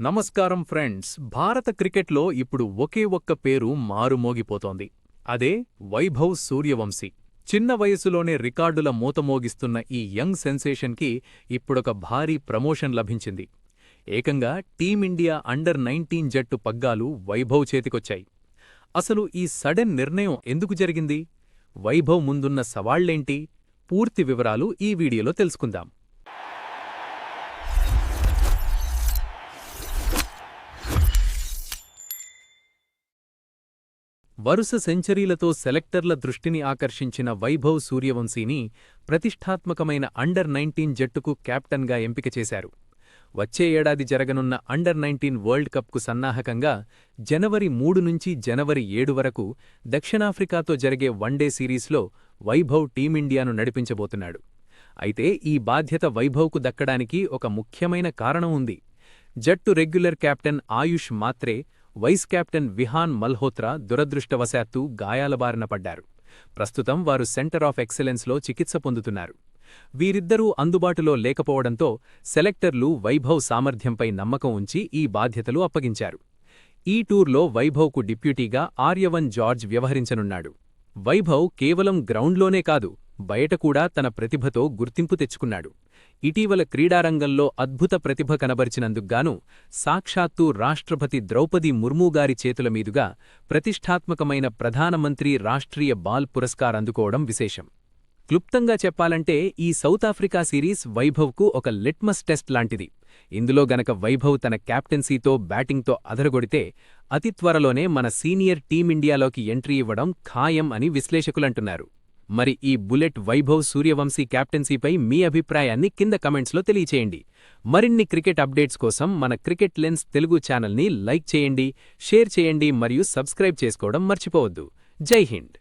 నమస్కారం ఫ్రెండ్స్. భారత క్రికెట్లో ఇప్పుడు ఒకే ఒక్క పేరు మారుమోగిపోతోంది. అదే వైభవ్ సూర్యవంశీ. చిన్న వయసులోనే రికార్డుల మూతమోగిస్తున్న ఈ యంగ్ సెన్సేషన్కి ఇప్పుడొక భారీ ప్రమోషన్ లభించింది. ఏకంగా టీమిండియా అండర్ నైన్టీన్ జట్టు పగ్గాలు వైభవ్ చేతికొచ్చాయి. అసలు ఈ సడెన్ నిర్ణయం ఎందుకు జరిగింది? వైభవ్ ముందున్న సవాళ్ళేంటి? పూర్తి వివరాలు ఈ వీడియోలో తెలుసుకుందాం. వరుస సెంచరీలతో సెలెక్టర్ల దృష్టిని ఆకర్షించిన వైభవ్ సూర్యవంశీని ప్రతిష్టాత్మకమైన అండర్ నైన్టీన్ జట్టుకు కెప్టెన్గా ఎంపిక చేశారు. వచ్చే ఏడాది జరగనున్న అండర్ నైన్టీన్ వరల్డ్ కప్కు సన్నాహకంగా జనవరి మూడు నుంచి జనవరి ఏడు వరకు దక్షిణాఫ్రికాతో జరిగే వన్డే సిరీస్లో వైభవ్ టీమిండియాను నడిపించబోతున్నాడు. అయితే ఈ బాధ్యత వైభవ్కు దక్కడానికి ఒక ముఖ్యమైన కారణం ఉంది. జట్టు రెగ్యులర్ కెప్టెన్ ఆయుష్ మాత్రే వైస్ కెప్టెన్ విహాన్ మల్హోత్రా దురదృష్టవశాత్తు గాయాల బారిన పడ్డారు. ప్రస్తుతం వారు సెంటర్ ఆఫ్ ఎక్సలెన్స్లో చికిత్స పొందుతున్నారు. వీరిద్దరూ అందుబాటులో లేకపోవడంతో సెలెక్టర్లు వైభవ్ సామర్థ్యంపై నమ్మకం ఉంచి ఈ బాధ్యతలు అప్పగించారు. ఈ టూర్లో వైభవ్కు డిప్యూటీగా ఆర్యవన్ జార్జ్ వ్యవహరించనున్నాడు. వైభవ్ కేవలం గ్రౌండ్లోనే కాదు బయట కూడా తన ప్రతిభతో గుర్తింపు తెచ్చుకున్నాడు. ఇటీవల క్రీడారంగంలో అద్భుత ప్రతిభ కనబరిచినందుకుగాను సాక్షాత్తు రాష్ట్రపతి ద్రౌపది ముర్ముగారి చేతుల మీదుగా ప్రతిష్టాత్మకమైన ప్రధానమంత్రి రాష్ట్రీయ బాల్ పురస్కార్ అందుకోవడం విశేషం. క్లుప్తంగా చెప్పాలంటే ఈ సౌత్ ఆఫ్రికా సిరీస్ వైభవ్కు ఒక లిట్మస్ టెస్ట్ లాంటిది. ఇందులో గనక వైభవ్ తన క్యాప్టెన్సీతో బ్యాటింగ్తో అదరగొడితే అతి త్వరలోనే మన సీనియర్ టీమిండియాలోకి ఎంట్రీ ఇవ్వడం ఖాయం అని విశ్లేషకులంటున్నారు. మరి ఈ బుల్లెట్ వైభవ్ సూర్యవంశీ క్యాప్టెన్సీపై మీ అభిప్రాయాన్ని కింద కమెంట్స్లో తెలియచేయండి. మరిన్ని క్రికెట్ అప్డేట్స్ కోసం మన క్రికెట్ లెన్స్ తెలుగు ఛానల్ని లైక్ చేయండి షేర్ చేయండి మరియు సబ్స్క్రైబ్ చేసుకోవడం మర్చిపోవద్దు. జై హింద్!